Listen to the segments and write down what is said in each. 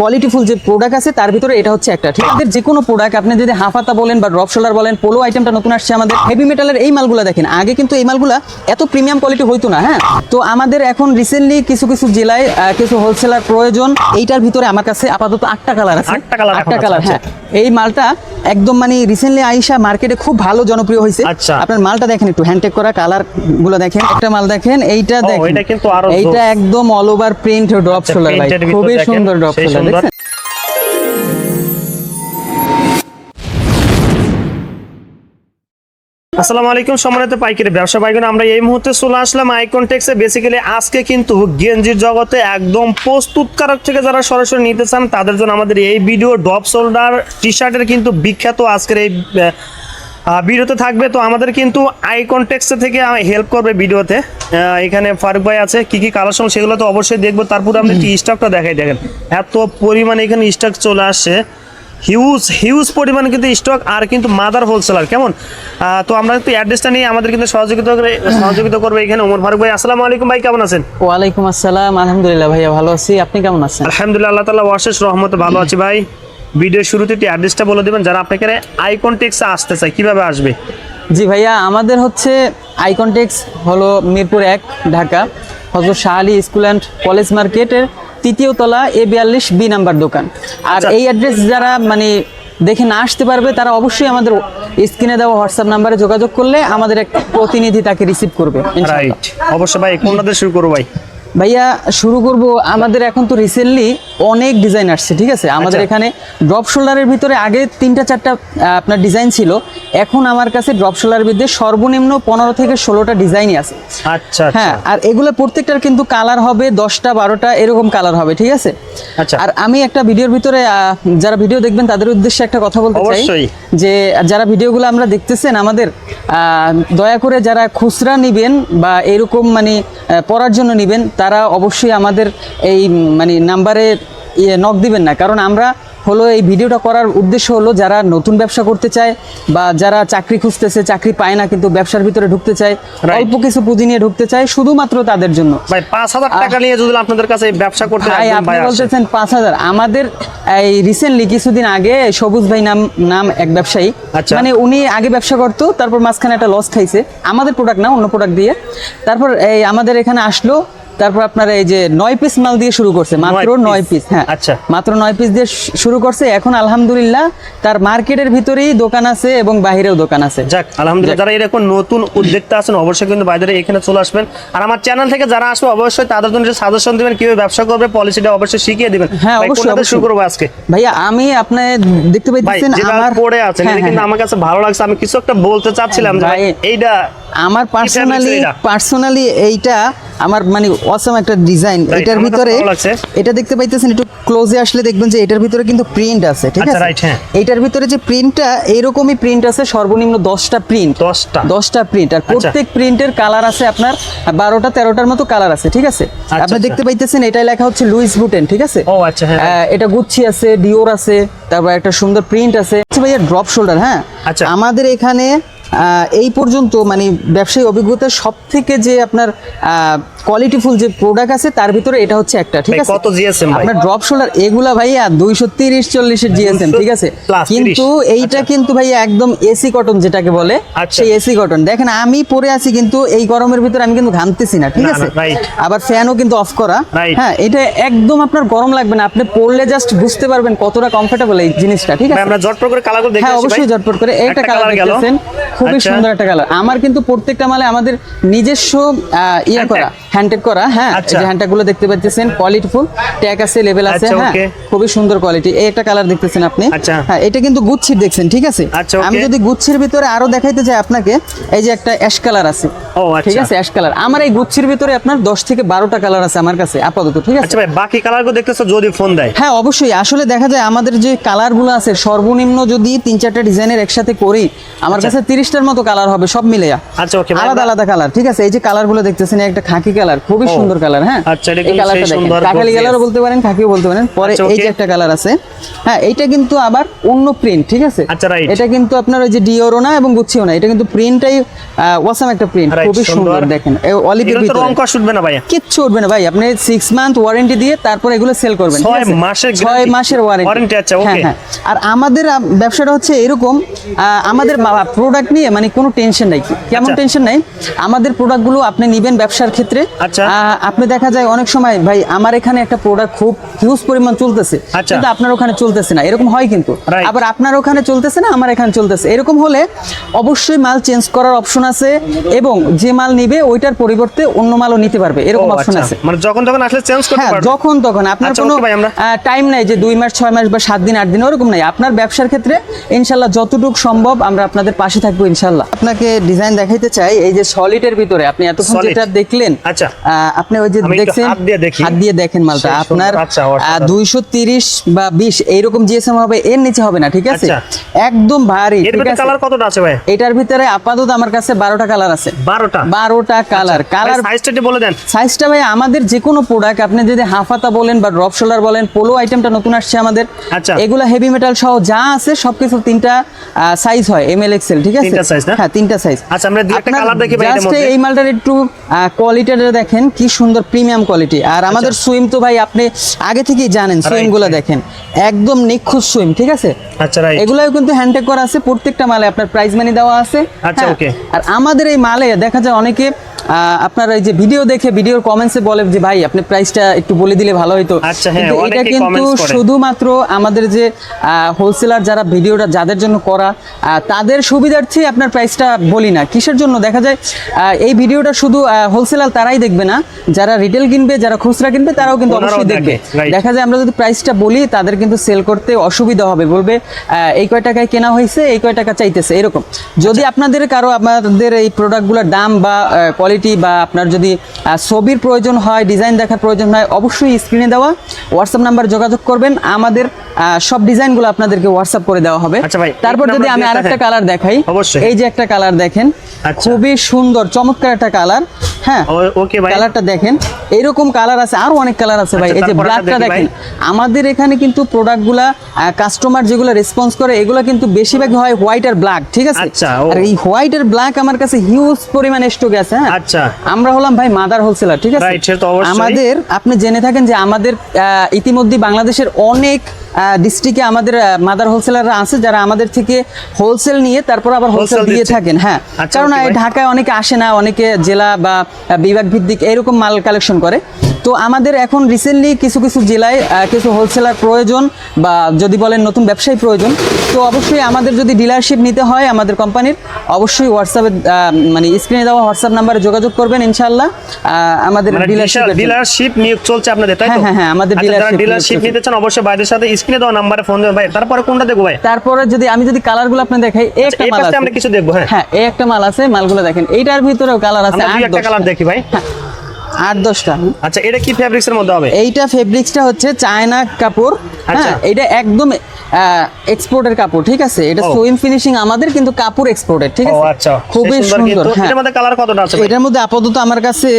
কোয়ালিটিফুল যে প্রোডাক্ট আছে তার ভিতরে এটা হচ্ছে একটা। ঠিক আছে? যে কোনো প্রোডাক্ট আপনি যদি হাফাতা বলেন বা ড্রপ শোল্ডার বলেন পোলো আইটেমটা নতুন আসছে আমাদের। হেভি মেটালের এই মালগুলো দেখেন আগে কিন্তু এই মালগুলা এত প্রিমিয়াম কোয়ালিটি হইতো না হ্যাঁ? তো আমাদের এখন রিসেন্টলি কিছু কিছু জেলায় কিছু হোলসেলার প্রয়োজন এইটার ভিতরে আমার কাছে আপাতত আটটা কালার আছে। আটটা কালার আচ্ছা। হ্যাঁ। এই মালটা একদম মানে রিসেন্টলি আইসা মার্কেটে খুব ভালো জনপ্রিয় হয়েছে। আচ্ছা। আপনার মালটা দেখেন একটু হ্যান্ডটেক করা কালারগুলো দেখেন। একটা মাল দেখেন এইটা দেখেন। এইটা একদম অল ওভার প্রিন্ট ড্রপ আচ্ছা, শোল্ডার ভাই। খুবই সুন্দর ড্রপ শোল্ডার আসসালামু আলাইকুম সম্মানিত পাইকারি ব্যবসা পাইকারি আমরা এই মুহূর্তে চলে আসলাম আইকন টেক্সে বেসিক্যালি আজকে কিন্তু গেঞ্জির জগতে একদম প্রস্তুতকারক থেকে যারা সরাসরি নিতে চান তাদের জন্য আমাদের এই ভিডিও ডপ শোল্ডার টি শার্টের কিন্তু বিখ্যাত আজকের এই ভিডিওতে থাকবে। তো আমাদের কিন্তু আইকন টেক্সে থেকে হেল্প করবে ভিডিওতে। এখানে ফারুক ভাই আছে কি কি কালেকশন সেগুলো তো অবশ্যই দেখব। তারপরে আমরা স্টকটা দেখাই দেখেন। এত পরিমাণে এখানে স্টক চলে আসছে। হিউজ হিউজ পরিমাণে কিন্তু স্টক আর কিন্তু মাদার হোলসেলার কেমন? তো আমরা একটু অ্যাড্রেসটা নিয়ে আমাদের কিন্তু সহযোগিতা করে সহযোগিতা করবে এখানে ওমর ফারুক ভাই। আসসালামু আলাইকুম ভাই কেমন আছেন? ওয়ালাইকুম আসসালাম আলহামদুলিল্লাহ ভাইয়া ভালো আছি। আপনি কেমন আছেন? আলহামদুলিল্লাহ আল্লাহ তালা অশেষ রহমতে ভালো আছি ভাই। ভিডিওর শুরুতে একটু অ্যাড্রেসটা বলে দেবেন যারা আপনাকে আইকন টেক্সে আসতে চায় কীভাবে আসবে? জি ভাইয়া আমাদের হচ্ছে আইকন টেক্স হলো মিরপুর এক Dhaka. Hazrat Shah Ali school and college মার্কেটের তৃতীয় তলা এ বিয়াল্লিশ বি নাম্বার দোকান। আর আচ্ছা। এই অ্যাড্রেস যারা মানে দেখে না আসতে পারবে তারা অবশ্যই আমাদের স্ক্রিনে দেওয়া হোয়াটসঅ্যাপ নাম্বারে যোগাযোগ করলে আমাদের এক প্রতিনিধি তাকে রিসিভ করবে অবশ্যই ভাই কোনটাতে শুরু করব ভাই? ভাইয়া শুরু করব। আমাদের এখন তো রিসেন্টলি অনেক ডিজাইন আসছে ঠিক আছে? আমাদের আচ্ছা। এখানে ড্রপ শোল্ডারের ভিতরে আগে তিনটা চারটা আপনার ডিজাইন ছিল। এখন আমার কাছে ড্রপ শোল্ডারের ভিতরে সর্বনিম্ন পনেরো থেকে ষোলোটা ডিজাইনই আছে। আচ্ছা হ্যাঁ আচ্ছা আর এগুলো প্রত্যেকটার কিন্তু কালার হবে দশটা বারোটা এরকম কালার হবে ঠিক আছে? আচ্ছা। আর আমি একটা ভিডিওর ভিতরে যারা ভিডিও দেখবেন তাদের উদ্দেশ্যে একটা কথা বলতে চাই। যে যারা ভিডিওগুলো আমরা দেখতেছেন আমাদের দয়া করে যারা খুচরা নেবেন বা এরকম মানে পড়ার জন্য নেবেন, তারা অবশ্যই আমাদের এই মানে নাম্বারে ইয়ে নক দিবেন না। কারণ আমরা হলো এই ভিডিওটা করার উদ্দেশ্য হলো যারা নতুন ব্যবসা করতে চায় বা যারা চাকরি খুঁজতেছে চাকরি পায় না কিন্তু ব্যবসার ভিতরে ঢুকতে চায় অল্প কিছু পুঁজি নিয়ে ঢুকতে চায় শুধুমাত্র তাদের জন্য। ভাই পাঁচ হাজার টাকা নিয়ে যদি আপনাদের কাছে ব্যবসা করতে ভাই আপনি বলতেছেন পাঁচ হাজার। আমাদের এই রিসেন্টলি কিছুদিন আগে সবুজ ভাই নাম নাম এক ব্যবসায়ী আচ্ছা। মানে উনি আগে ব্যবসা করতো তারপর মাঝখানে একটা লস খাইছে। আমাদের প্রোডাক্ট না অন্য প্রোডাক্ট দিয়ে। তারপর এই আমাদের এখানে আসলো তারপর আপনার এই যে নয় পিস মাল দিয়ে শুরু করছে মাত্র নয় পিস হ্যাঁ। আচ্ছা। মাত্র নয় পিস দিয়ে শুরু করছে এখন আলহামদুলিল্লাহ তার মার্কেটের ভিতরেই দোকান আছে এবং বাহিরেও দোকান আছে। যাক আলহামদুলিল্লাহ যারা এরকম নতুন উদ্যোক্তা আছেন অবশ্যই কিন্তু বাইরে এখানে চলে আসবেন। আর আমার চ্যানেল থেকে যারা আসবে অবশ্যই তাদের জন্য সাজেশন দিবেন কীভাবে ব্যবসা করবে পলিসিটা অবশ্যই শিখিয়ে দিবেন। হ্যাঁ, অবশ্যই, শুরু। করব আজকে? ভাইয়া আমি আপনার দেখতে পাইতেছেন আমার পড়ে আছেন হ্যাঁ, কিন্তু হ্যাঁ, আমার কাছে ভালো লাগছে। আমি কিছু একটা বলতে চাচ্ছিলাম যে এইটা আমার পার্সোনালি পার্সোনালি এইটা আমার মানে অসম একটা ডিজাইন এটার ভিতরে এটা দেখতে পাইতেছেন একটু ক্লোজে আসলে দেখবেন যে এটার ভিতরে কিন্তু প্রিন্ট আছে ঠিক আচ্ছা, আছে? হ্যাঁ। এইটার ভিতরে যে প্রিন্টটা এইরকমই প্রিন্ট আছে সর্বনিম্ন দশটা প্রিন্ট দশটা। দশটা প্রিন্ট আর প্রত্যেক প্রিন্টের কালার আছে আপনার বারোটা তেরোটার মতো কালার আছে ঠিক আছে? আপনি আচ্ছা। দেখতে পাইতেছেন এটাই লেখা হচ্ছে লুইস বুটেন ঠিক আছে? ও আচ্ছা হ্যাঁ। এটা গুচ্ছি আছে ডিওর আছে তারপর একটা সুন্দর প্রিন্ট আছে। আচ্ছা ভাইয়া ড্রপ শোল্ডার হ্যাঁ? আচ্ছা। আমাদের এখানে এই পর্যন্ত মানে ব্যবসায়ী অভিজ্ঞতার সব থেকে যে আপনার কোয়ালিটিফুল যে প্রোডাক্ট আছে তার ভিতরে এটা হচ্ছে একটা ঠিক আছে? কত ভাই? আপনার ড্রপ শোল্ডার এগুলা ভাইয়া দুইশো তিরিশ চল্লিশের জিএসএম ঠিক আছে? কিন্তু এইটা কিন্তু ভাইয়া একদম এসি কটন যেটাকে বলে আচ্ছা। সেই এসি কটন দেখেন আমি পরে আছি কিন্তু এই গরমের ভিতরে আমি কিন্তু ঘামতেছি না ঠিক আছে. আবার ফ্যানও কিন্তু অফ করা। হ্যাঁ এটা একদম আপনার গরম লাগবে না। আপনি পরলে জাস্ট বুঝতে পারবেন কতটা কমফোর্টেবল এই জিনিসটা ঠিক আছে? আমরা জটপট করে কালার দেখে হ্যাঁ। অবশ্যই ঝটপট করে। একটা কালার দেখতেছেন। খুবই আচ্ছা। সুন্দর একটা কালার। আমার কিন্তু প্রত্যেকটা মালে আমাদের নিজস্ব ইয়ে করা হ্যান্ডটেক করা হ্যাঁ এই আচ্ছা। যে হ্যান্ডটেকগুলো দেখতে পাচ্ছেন কোয়ালিটিফুল ট্যাগ আছে লেভেল আছে আচ্ছা, হ্যাঁ খুবই সুন্দর কোয়ালিটি এই একটা কালার দেখতেছেন আপনি। হ্যাঁ এটা কিন্তু গুচ্ছির দেখছেন ঠিক আছে? আমি যদি গুচ্ছির ভিতরে আরও দেখাইতে চাই আপনাকে এই যে একটা অ্যাশ কালার আছে ঠিক আছে অ্যাশ কালার আমার এই গুচ্ছির ভিতরে আপনার দশ থেকে বারোটা কালার আছে আমার কাছে আপাতত ঠিক আছে? আচ্ছা ভাই বাকি কালারগুলো দেখতেছো যদি ফোন দেয়। হ্যাঁ অবশ্যই। আসলে দেখা যায় আমাদের যে কালারগুলো আছে সর্বনিম্ন যদি তিন চারটা ডিজাইনের একসাথে করি আমার। কাছে তিরিশ তিরিশটার মতো কালার হবে সব মিলেয়া আচ্ছা ওকে আলাদা আলাদা কালার ঠিক আছে? এই যে কালারগুলো দেখতেছেন একটা খাকি কালার খুবই সুন্দর কালার হ্যাঁ? আচ্ছা, এটা এই কালারটা দেখেন কাকালি। কালারও বলতে পারেন খাকিও বলতে পারেন পরে আচ্ছা, এই যে একটা কালার আছে হ্যাঁ এইটা কিন্তু আবার অন্য প্রিন্ট ঠিক আছে? আচ্ছা, right। এটা কিন্তু আপনার ওই যে ডিওরও না এবং গুচ্ছিও না এটা কিন্তু প্রিন্টটাই ওয়াসাম একটা প্রিন্ট খুবই সুন্দর। দেখেন অলিভের ভিতরে। রং কষ উঠবে না ভাইয়া। কিচ্ছু উঠবে না ভাই আপনি সিক্স মান্থ ওয়ারেন্টি দিয়ে তারপর এগুলো সেল করবেন ঠিক ছয় মাসের ছয় guarantee? মাসের ওয়ারেন্টি আচ্ছা, okay. আর আমাদের ব্যবসাটা হচ্ছে এরকম আমাদের প্রোডাক্ট নিয়ে মানে কোনো টেনশন নাই। কেমন আচ্ছা। টেনশন নাই? আমাদের প্রোডাক্টগুলো আপনি নিবেন ব্যবসার ক্ষেত্রে। আচ্ছা। আপনি দেখা যায় অনেক সময় ভাই আমার এখানে একটা প্রোডাক্ট খুব হিউজ পরিমাণ চলতেছে আচ্ছা। কিন্তু আপনার ওখানে চলতেছে না। এরকম হয় কিন্তু। আবার আপনার ওখানে চলতেছে না আমার এখানে চলতেছে। এরকম হলে অবশ্যই মাল চেঞ্জ করার অপশন আছে এবং যে মাল নিবে ওইটার পরিবর্তে অন্য মালও নিতে পারবে। এরকম অপশন আচ্ছা। আছে। মানে যখন তখন আসলে চেঞ্জ করতে হ্যাঁ পারবে। যখন তখন। আপনার আচ্ছা, কোনো টাইম নাই যে দুই মাস ছয় মাস বা সাত দিন আট দিন ওরকম নাই। আপনার ব্যবসার ক্ষেত্রে ইনশাল্লাহ যতটুকু সম্ভব আমরা আপনাদের পাশে থাকব। ইনশাল্লাহ। আপনাকে ডিজাইন দেখাইতে চাই এই যে সলিডের ভিতরে। আপনি এতক্ষণ Solid। যেটা দেখলেন আচ্ছা। আপনি ওই যে দেখছেন হাত দিয়ে দেখেন মালটা। আপনার সুন্দর, আচ্ছা, বা বিশ এইরকম জিএসএম হবে এর নিচে হবে না ঠিক আছে? আচ্ছা। একদম ভারী এর ভিতরে কালার কতটা আছে ভাই? এটার ভিতরে আপাতত আমার কাছে বারোটা কালার আছে। বারোটা? বারোটা কালার কালার সাইজটা বলে দেন। সাইজটা ভাই আমাদের যে কোনো প্রোডাক্ট আপনি যদি হাফাতা বলেন বা ড্রপ শোল্ডার বলেন পোলো আইটেমটা নতুন আসছে আমাদের। আচ্ছা। এগুলা হেভি মেটাল সহ যা আছে সবকিছু তিনটা সাইজ হয় এম এল এক্সেল ঠিক আছে? তিনটা না? হ্যাঁ তিনটা সাইজ আচ্ছা, আমরা দুই একটা colour দেখি ভাই এটার মধ্যে। এই মালটার একটু কোয়ালিটিটা দেখেন কি সুন্দর প্রিমিয়াম কোয়ালিটি আর আমাদের সুইম তো ভাই আপনি আগে থেকেই জানেন সুইমগুলা দেখেন। একদম নিখুঁত সুইম ঠিক আছে? আচ্ছা রাইট এগুলাও কিন্তু হ্যান্ডটেক করা আছে প্রত্যেকটা মালে আপনার প্রাইস মানি দেওয়া আছে। আচ্ছা, হ্যাঁ। আর আমাদের এই মালে দেখা যায় অনেকে আপনার এই যে ভিডিও দেখে ভিডিওর কমেন্টসে বলে যে ভাই আপনি প্রাইসটা একটু বলে দিলে ভালো হতো আচ্ছা, হ্যাঁ, এটা কিন্তু শুধুমাত্র আমাদের যে হোলসেলার যারা ভিডিওটা যাদের জন্য করা তাদের সুবিধার্থে আপনার প্রাইসটা বলি না। কিসের জন্য? দেখা যায় এই ভিডিওটা শুধু হোলসেলার তারাই দেখবে না। যারা রিটেল কিনবে যারা খুচরা কিনবে তারাও কিন্তু অবশ্যই দেখবে। দেখা যায় আমরা যদি প্রাইসটা বলি তাদের কিন্তু সেল করতে অসুবিধা হবে। বলবে এই কয় টাকায় কেনা হয়েছে এই কয় টাকা চাইতেছে। এরকম। যদি আচ্ছা। আপনাদের কারও আপনাদের এই প্রোডাক্টগুলোর দাম বা কোয়ালিটি বা আপনার যদি ছবির প্রয়োজন হয় ডিজাইন দেখার প্রয়োজন হয়, অবশ্যই স্ক্রিনে দেওয়া। হোয়াটসঅ্যাপ নাম্বার যোগাযোগ করবেন। আমাদের সব ডিজাইনগুলো আপনাদেরকে হোয়াটসঅ্যাপ করে দেওয়া হবে। আচ্ছা ভাই, তারপর যদি আমি আরেকটা কালার দেখাই এই যে একটা কালার দেখেন আচ্ছা। খুবই সুন্দর চমৎকার একটা কালার হ্যাঁ ওকে ভাই। কালারটা দেখেন এইরকম কালার আছে আরও অনেক কালার আছে ভাই। আচ্ছা, এই যে ব্ল্যাকটা দেখেন আমাদের এখানে কিন্তু প্রোডাক্টগুলা কাস্টমার যেগুলো রেসপন্স করে এগুলো কিন্তু বেশিরভাগ হয় হোয়াইট আর ব্ল্যাক ঠিক আছে? আর এই হোয়াইট আর ব্ল্যাক আমার কাছে হিউজ পরিমাণে স্টক আছে হ্যাঁ? আচ্ছা। আমরা হলাম ভাই মাদার হোলসেলার ঠিক আছে। আমাদের আপনি জেনে থাকেন যে আমাদের ইতিমধ্যে বাংলাদেশের অনেক ডিস্ট্রিক্টে আমাদের মাদার হোলসেলাররা আছে যারা আমাদের থেকে হোলসেল নিয়ে তারপর আবার হোলসেল দিয়ে থাকেন হ্যাঁ। আচ্ছা, কারণ এই ঢাকায় অনেকে আসে না অনেকে জেলা বা বিভাগ ভিত্তিক এরকম মাল কালেকশন করে। তো আমাদের এখন রিসেন্টলি কিছু কিছু জেলায় কিছু হোলসেলার প্রয়োজন বা যদি বলেন নতুন ব্যবসায়ী প্রয়োজন তো অবশ্যই আমাদের যদি ডিলারশিপ নিতে হয় আমাদের কোম্পানির অবশ্যই হোয়াটসঅ্যাপে মানে স্ক্রিনে দেওয়া হোয়াটসঅ্যাপ নাম্বারে যোগাযোগ করবেন ইনশাল্লাহ আমাদের মানে ডিলারশিপ ডিলারশিপ নিয়োগ চলছে আপনাদের তাই তো? হ্যাঁ, হ্যাঁ, হ্যাঁ, আমাদের dealership ডিলারশিপ নিতে চান অবশ্যই বাইরের সাথে স্ক্রিনে দেওয়া নাম্বারে ফোন দেবেন। ভাই তারপরে কোনটা দেখব ভাই? তারপরে যদি আমি যদি কালারগুলো আপনি দেখাই এই একটা মাল আছে। আমরা কিছু দেখব হ্যাঁ। হ্যাঁ এই একটা মাল আছে মালগুলো দেখেন। এইটার ভিতরেও কালার আছে আট একটা কালার দেখি ভাই। আট দশটা। আচ্ছা এটা কি ফেব্রিক্স এর মধ্যে হবে? এইটা ফেব্রিক্সটা হচ্ছে চায়না কাপড় আচ্ছা। হ্যাঁ এটা একদম এক্সপোর্টের কাপড় ঠিক আছে? এটা ফিনিশিং আমাদের কিন্তু কাপড় এক্সপোর্টের ঠিক আছে? আচ্ছা। খুবই সুন্দর হ্যাঁ। এটার মধ্যে কালার কতটা আছে এটার মধ্যে আপাতত আমার কাছে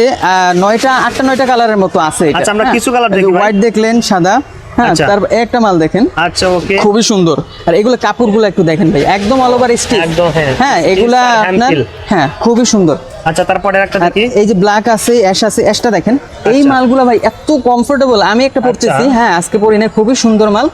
নয়টা আটটা নয়টা কালারের মতো আছে এটা, আচ্ছা, আমরা হ্যাঁ। কিছু যে দেখি হোয়াইট দেখলেন সাদা হ্যাঁ? আচ্ছা। তারপর একটা মাল দেখেন। আচ্ছা ওকে। খুবই সুন্দর। আর এগুলো কাপড়গুলো একটু দেখেন ভাই একদম অল ওভার স্টিচ একদম, হ্যাঁ। এগুলা আপনার হ্যাঁ খুবই সুন্দর। আচ্ছা তারপরে একটা দেখি এই যে ব্ল্যাক আছে অ্যাশ আছে অ্যাশটা দেখেন এই আচ্ছা। মালগুলো ভাই এত কমফোর্টেবল আমি একটা পড়তেছি আচ্ছা। হ্যাঁ আজকে পরি না খুবই সুন্দর মাল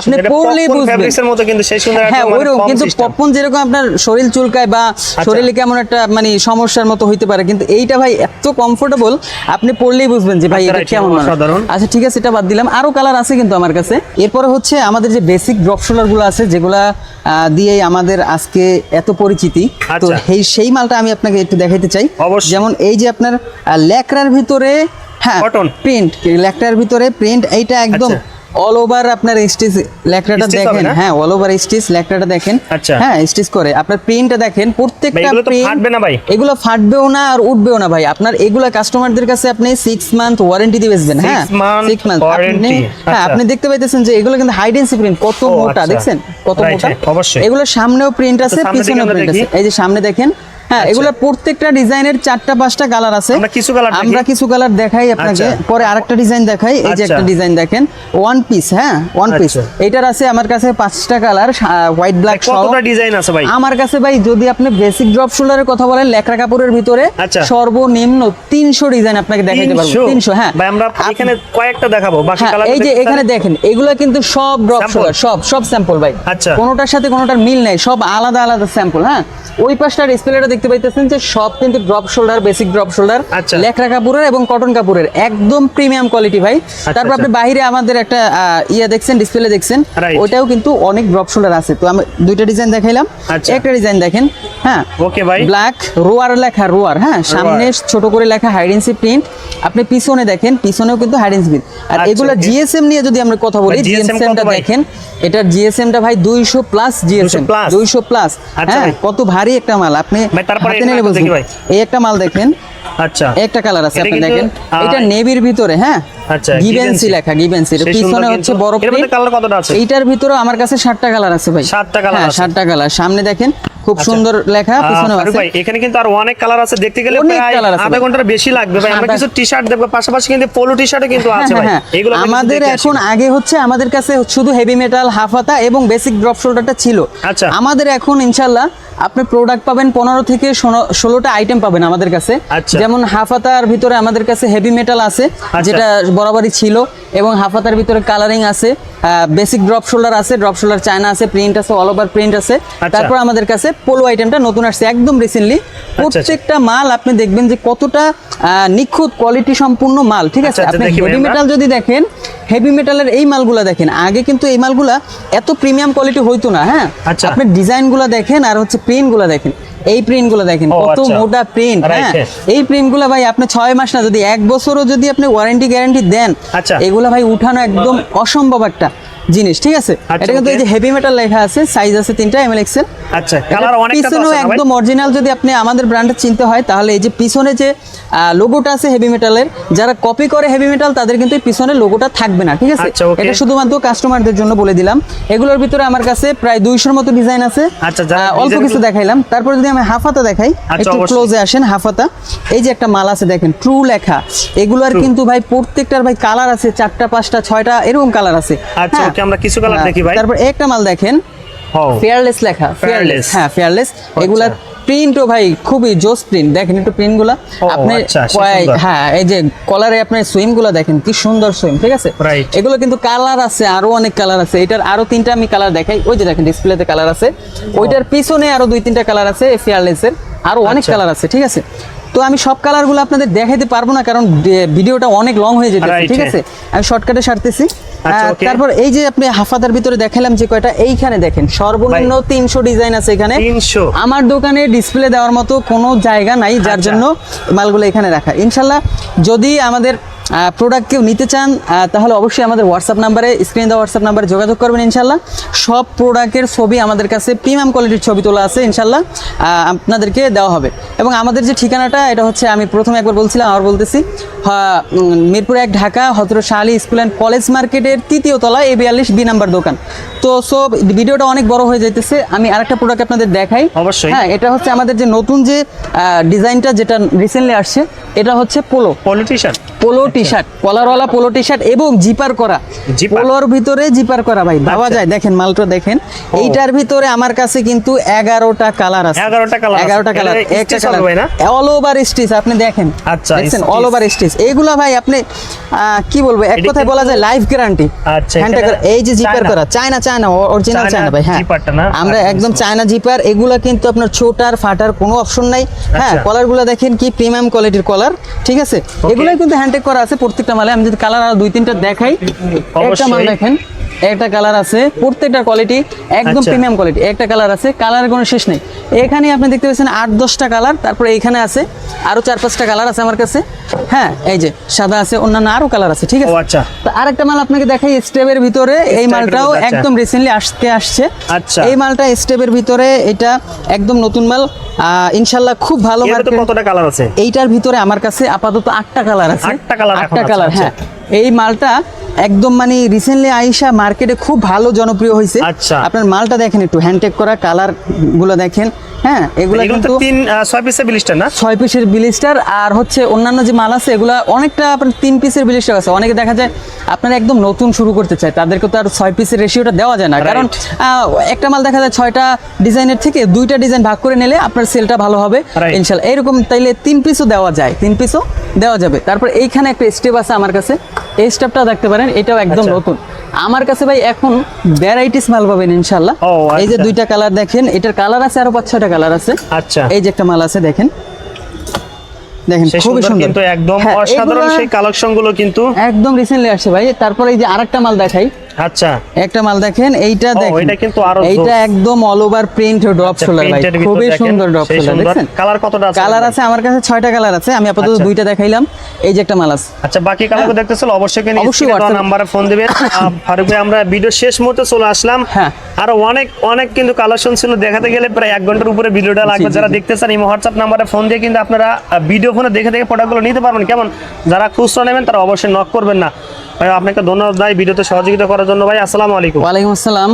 আপনি পরলেই বুঝবেন মতো কিন্তু সেই সুন্দর হ্যাঁ মানে ওইরকম কিন্তু। পপকর্ন যেরকম আপনার শরীর চুলকায় বা শরীরে কেমন একটা মানে সমস্যার মতো হইতে পারে কিন্তু এইটা ভাই এত কমফোর্টেবল আপনি পরলেই বুঝবেন যে ভাই আচ্ছা, এটা কেমন মাল। আচ্ছা ঠিক আছে এটা বাদ দিলাম আরও কালার আছে কিন্তু আমার কাছে এরপরে হচ্ছে আমাদের যে বেসিক ড্রপগুলো আছে যেগুলা আহ, দিয়েই আমাদের আজকে এত পরিচিতি তো আচ্ছা। সেই মালটা আমি আপনাকে একটু দেখাইতে চাই অবশ্যই। যেমন এই যে আপনার ল্যাকড়ার ভিতরে হ্যাঁ প্রিন্ট ল্যাকড়ার ভিতরে প্রিন্ট এইটা একদম আচ্ছা। অল ওভার আপনার স্টিচ লেখাটা দেখেন। হ্যাঁ অল ওভার স্টিচ লেখাটা দেখেন। আচ্ছা। হ্যাঁ স্টিচ করে। আপনার প্রিন্টটা দেখেন প্রত্যেকটা ফাটবে না ভাই। এগুলো ফাটবেও না আর উঠবেও না ভাই। আপনার এগুলো কাস্টমারদের কাছে আপনি সিক্স মান্থ ওয়ারেন্টি দিয়ে বেচবেন হ্যাঁ? month সিক্স মান্থ আপনি হ্যাঁ আচ্ছা। আপনি দেখতে পাইতেছেন যে এগুলো কিন্তু হাইডেন্সি প্রিন্ট কত মোটা। দেখছেন? কত মোটা? অবশ্যই। এগুলো সামনেও প্রিন্ট আছে পিছনেও প্রিন্ট আছে। এই যে সামনে দেখেন হ্যাঁ এগুলোর প্রত্যেকটা ডিজাইনের চারটা পাঁচটা কালার আছে। আমরা কিছু দেখি। আমরা কিছু কালার দেখাই আপনাকে। আচ্ছা। পরে আরেকটা ডিজাইন দেখাই। এই যে আচ্ছা। একটা ডিজাইন দেখেন। ওয়ান পিস হ্যাঁ ওয়ান পিস আচ্ছা। এটার আছে আমার কাছে পাঁচটা কালার হোয়াইট ব্ল্যাক কতটা ডিজাইন আছে ভাই? আমার কাছে ভাই যদি আপনি বেসিক ড্রপ শোল্ডারের কথা বলেন লেকড়া কাপড়ের ভিতরে আচ্ছা। সর্বনিম্ন তিনশো ডিজাইন আপনাকে দেখাইতে পারব। 300? তিনশো হ্যাঁ। ভাই আমরা এখানে কয়েকটা দেখাবো। বাকি হ্যাঁ কালার এই যে এখানে দেখেন এগুলো কিন্তু সব ড্রপ শোল্ডার সব সব স্যাম্পল ভাই। আচ্ছা। কোনোটার সাথে কোনোটার মিল নাই সব আলাদা আলাদা স্যাম্পল হ্যাঁ। ওই পাশটা ডিসপ্লেটা দেখতে পাইতেছেন যে সব কিন্তু drop shoulder basic drop shoulder আচ্ছা। লেকড়া কাপড়ের এবং কটন কাপড়ের। একদম প্রিমিয়াম কোয়ালিটি ভাই। তারপর আচ্ছা। আপনি বাইরে আমাদের একটা ইয়া দেখছেন ডিসপ্লে দেখছেন. ওইটাও কিন্তু অনেক ড্রপ শোল্ডার আছে। তো আমি দুইটা ডিজাইন দেখাইলাম। আচ্ছা। একটা ডিজাইন দেখেন হ্যাঁ? ওকে ভাই। ব্ল্যাক রোয়ার লেখা রোয়ার হ্যাঁ? সামনে ছোট করে লেখা হাইডেন্সি প্রিন্ট আপনি পিছনে দেখেন পিছনেও কিন্তু হাইডেন্সি প্রিন্ট আর আচ্ছা, এগুলো জিএসএম নিয়ে যদি আমরা কথা বলি জিএসএমটা? দেখেন এটার জিএসএমটা ভাই দুইশো প্লাস জিএসএম 200 plus? দুইশো প্লাস আচ্ছা হ্যাঁ? কত ভারী একটা মাল। আপনি তারপরে এই ভাই। একটা মাল দেখেন। আচ্ছা। একটা কালার আছে আপনি দেখেন। এটা নেভির ভিতরে হ্যাঁ? আচ্ছা, গিভেন্সি লেখা গিভেন্সি পিছনে হচ্ছে বড় এর মধ্যে কালার কতটা আছে? এইটার ভিতরে আমার কাছে কালার আছে ভাই। সাতটা colour হ্যাঁ আছে। কালার সামনে দেখেন খুব সুন্দর লেখা পিছনে আছে। ভাই এখানে কিন্তু আর অনেক কালার আছে। দেখতে গেলে প্রায় আধা ঘণ্টার বেশি লাগবে ভাই। আমরা কিছু টি শার্ট দেখব পাশাপাশি কিন্তু পোলো টি শার্টও কিন্তু আছে ভাই। হ্যাঁ, এগুলো আমাদের এখন আগে হচ্ছে আমাদের কাছে শুধু হেভি মেটাল হাফাতা এবং বেসিক ড্রপ শোল্ডারটা ছিল। আচ্ছা। আমাদের এখন ইনশাল্লাহ আপনি প্রোডাক্ট পাবেন পনেরো থেকে ষোলোটা আইটেম পাবেন আমাদের কাছে আচ্ছা। যেমন হাফাতার ভিতরে আমাদের কাছে হেভি মেটাল আছে আচ্ছা। যেটা বরাবরই ছিল এবং হাফাতার ভিতরে কালারিং আছে বেসিক ড্রপ শোল্ডার আছে ড্রপ শোল্ডার চায়না আছে প্রিন্ট আছে অল ওভার প্রিন্ট আছে আচ্ছা। তারপর আমাদের কাছে পোলো আইটেমটা নতুন আসছে একদম রিসেন্টলি প্রত্যেকটা মাল আপনি দেখবেন যে কতটা নিখুঁত কোয়ালিটি সম্পূর্ণ মাল ঠিক আছে আপনি হেভি মেটাল যদি দেখেন হেভি মেটালের এই মালগুলা দেখেন। আগে কিন্তু এই মালগুলা এত প্রিমিয়াম কোয়ালিটি হইতো না হ্যাঁ? আচ্ছা। আপনি ডিজাইনগুলো দেখেন আর হচ্ছে প্রিন্টগুলো দেখেন। এই প্রিন্টগুলো দেখেন কত আচ্ছা। মোটা প্রিন্ট হ্যাঁ? এই প্রিন্টগুলো ভাই আপনি ছয় মাস না যদি এক বছরও যদি আপনি ওয়ারেন্টি গ্যারান্টি দেন এগুলো এগুলা ভাই উঠানো একদম অসম্ভব একটা। জিনিস ঠিক আছে? আচ্ছা, এটা কিন্তু এই যে হেভি মেটাল লেখা আছে সাইজ আছে তিনটা এমএল এক্সেল আচ্ছা কালার অনেকটা তো পিছনেও আছে না একদম অরিজিনাল যদি আপনি আমাদের ব্র্যান্ডে চিনতে হয় তাহলে এই যে পিছনে যে লোগোটা আছে হেভি মেটালের যারা কপি করে হেভি মেটাল তাদের কিন্তু এই পিছনে লোগোটা থাকবে না ঠিক আছে? আচ্ছা, এটা শুধুমাত্র কাস্টমারদের জন্য বলে দিলাম। এগুলোর ভিতরে আমার কাছে প্রায় দুইশোর মতো ডিজাইন আছে। আচ্ছা, অল্প কিছু দেখাইলাম। তারপর যদি আমি হাফাতা দেখাই আচ্ছা, একটু ক্লোজে আসেন হাফাতা এই যে একটা মাল আছে দেখেন ট্রু লেখা। এগুলোর। কিন্তু ভাই প্রত্যেকটার ভাই কালার আছে চারটা পাঁচটা ছয়টা এরকম কালার আছে। আচ্ছা, আমরা কিছু colour হ্যাঁ, দেখি ভাই। তারপর একটা মাল দেখেন। ফেয়ারলেস লেখা ফেয়ারলেস হ্যাঁ ফেয়ারলেস এগুলার প্রিন্টও ভাই খুবই জোস প্রিন্ট দেখেন একটু আপনি আচ্ছা। হ্যাঁ এই যে কলারে আপনার সুইমগুলা দেখেন কি সুন্দর সুইম ঠিক আছে. এগুলো কিন্তু কালার আছে আরও অনেক কালার আছে। এটার আরও তিনটা আমি কালার দেখাই। ওই যে দেখেন ডিসপ্লেতে কালার আছে। ওইটার পিছনে আরও দুই তিনটা কালার আছে ফেয়ারলেস এর আরও অনেক আচ্ছা। কালার আছে ঠিক আছে? তো আমি সব কালারগুলো আপনাদের দেখাইতে পারব না কারণ ভিডিওটা অনেক লং হয়ে যেতে ঠিক হ্যাঁ। আছে? আমি শর্টকাটে সারতেছি। আচ্ছা, তারপর এই যে আপনি হাফাদার ভিতরে দেখালাম যে কয়টা এইখানে দেখেন সর্বনিম্ন তিনশো ডিজাইন আছে এখানে। আমার দোকানে ডিসপ্লে দেওয়ার মতো কোনো জায়গা নাই যার আচ্ছা। জন্য মালগুলো এখানে রাখা। ইনশাল্লাহ যদি আমাদের প্রোডাক্ট কেউ নিতে চান তাহলে অবশ্যই আমাদের হোয়াটসঅ্যাপ নাম্বারে স্ক্রিন দেওয়া হোয়াটসঅ্যাপ নাম্বারে যোগাযোগ করবেন ইনশাল্লাহ। সব প্রোডাক্টের ছবি আমাদের কাছে প্রিমিয়াম কোয়ালিটির ছবি তোলা আছে ইনশাল্লাহ আপনাদেরকে দেওয়া হবে। এবং আমাদের যে ঠিকানাটা এটা হচ্ছে আমি প্রথমে একবার বলছিলাম আবার বলতেছি হ্যাঁ, মিরপুর এক Dhaka Hazrat Shah Ali school and college মার্কেটের তৃতীয় তলা এ বিয়াল্লিশ বি নাম্বার দোকান। তো সব ভিডিওটা অনেক বড় হয়ে যাইতেছে আমি আরেকটা প্রোডাক্ট আপনাদের দেখাই। অবশ্যই। হ্যাঁ এটা হচ্ছে আমাদের যে নতুন যে ডিজাইনটা যেটা রিসেন্টলি আসছে এটা হচ্ছে polo. Politician polo T shirt কলারওয়ালা polo T shirt এবং জিপার করা? পোলোর ভিতরে জিপার করা ভাই ভাবা আচ্ছা। যায় দেখেন মালটা দেখেন। এইটার ভিতরে আমার কাছে কিন্তু এগারোটা কালার আছে। 11টা colour আছে। এগারোটা কালার একটা কালার। ভাই না? অল ওভার স্টিচ আপনি দেখেন। আচ্ছা, দেখছেন? অল ওভার স্টিচ এইগুলা ভাই আপনি কি বলব এক কথায় বলা যায় লাইফ গ্যারান্টি আচ্ছা, এই যে জিপার করা চায়না চায়না অরিজিনাল চায়না ভাই হ্যাঁ। জিপারটা না? আমরা আচ্ছা, একদম চায়না জিপার এগুলা কিন্তু আপনার ছোটার ফাটার কোনো অপশন নাই। হ্যাঁ আচ্ছা। কলারগুলো দেখেন কি প্রিমিয়াম কোয়ালিটির কলার ঠিক আছে? এগুলোই কিন্তু হ্যান্ডটেক করা আছে প্রত্যেকটা মালে। আমি যদি কালার আর দুই তিনটা দেখাই একটা মাল দেখেন। একটা কালার আছে প্রত্যেকটা কোয়ালিটি একদম আচ্ছা। প্রিমিয়াম কোয়ালিটি একটা কালার আছে কালারের কোনো শেষ নেই। এখানে আপনি দেখতে পাচ্ছেন আট দশটা কালার তারপরে এইখানে আছে আরও চার পাঁচটা কালার আছে আমার কাছে। হ্যাঁ এই যে সাদা আছে অন্যান্য আরও কালার আছে ঠিক আছে? আচ্ছা। তো আরেকটা মাল আপনাকে দেখাই স্টেপের ভিতরে এই মালটাও আচ্ছা। একদম রিসেন্টলি আসতে আসছে। আচ্ছা। এই মালটা স্টেপের ভিতরে এটা একদম নতুন মাল আহ, ইনশাল্লাহ খুব ভালো কতটা কালার আছে? এইটার ভিতরে আমার কাছে আপাতত আটটা কালার আছে। আটটা এখন আটটা কালার আচ্ছা। হ্যাঁ। এই মালটা একদম মানে রিসেন্টলি আইসা মার্কেটে খুব ভালো জনপ্রিয় হয়েছে। আচ্ছা। আপনার মালটা দেখেন একটু হ্যান্ডটেক করা কালারগুলো দেখেন হ্যাঁ এগুলো কিন্তু তিন ছয় পিসের বিলিস্টার না? ছয় পিসের বিলিস্টার আর হচ্ছে অন্যান্য যে মাল আছে এগুলো অনেকটা আপনার তিন পিসের বিলিস্টার আছে। অনেকে দেখা যায় আপনারা একদম নতুন শুরু করতে চায় তাদেরকে তো আর ছয় পিসের রেশিওটা দেওয়া যায় না। কারণ একটা মাল দেখা যায় ছয়টা ডিজাইনের থেকে দুইটা ডিজাইন ভাগ করে নিলে আপনার সেলটা ভালো হবে. ইনশাল্লাহ। এরকম তাইলে তিন পিসও দেওয়া যায়। তিন পিসও দেওয়া যাবে। তারপর এইখানে একটা স্টেপ আছে আমার কাছে। এই স্টেপটা দেখতে পারেন এটাও একদম আচ্ছা। নতুন। আমার কাছে ভাই এখন ভ্যারাইটিস মাল পাবেন ইনশাল্লাহ এই যে আচ্ছা। দুইটা কালার দেখেন এটার কালার আছে আরও পাঁচ ছয়টা কালার আছে। আচ্ছা। এই যে একটা মাল আছে দেখেন। দেখেন খুবই সুন্দর সুন্দর। কিন্তু একদম হ্যাঁ, অসাধারণ সেই কালেকশনগুলো কিন্তু একদম রিসেন্টলি আসে ভাই। তারপরে এই যে আরেকটা মাল দেখাই। আচ্ছা। একটা মাল দেখেন এইটা দেখেন। এটা কিন্তু আরও এইটা একদম অল ওভার প্রিন্ট ড্রপ খুবই সুন্দর ড্রপ। দেখছেন কালার কতটা আছে কালার আছে আমার কাছে ছয়টা কালার আছে আমি আপাতত আচ্ছা। দুইটা দেখাইলাম। এই যে একটা মাল আছে। আচ্ছা বাকি কালারগুলো দেখতেছিল অবশ্যই নাম্বারে ফোন দিবেন। ফারুক ভাই আমরা ভিডিও শেষ মুহূর্তে চলে আসলাম। হ্যাঁ। আরও অনেক অনেক কিন্তু কালেকশন ছিল। দেখাতে গেলে প্রায় এক ঘণ্টার উপরে ভিডিওটা লাগবে। যারা দেখতে চান এই হোয়াটসঅ্যাপ নাম্বারে ফোন দিয়ে কিন্তু আপনারা ভিডিও ফোনে দেখে দেখে প্রোডাক্টগুলো নিতে পারবেন। কেমন? যারা খুচরা নেবেন তারা অবশ্যই নক করবেন না। ভাই আপনাকে ধন্যবাদ ভাই ভিডিওতে সহযোগিতা করার জন্য ভাই আসসালামু আলাইকুম। ওয়ালাইকুম আসসালাম।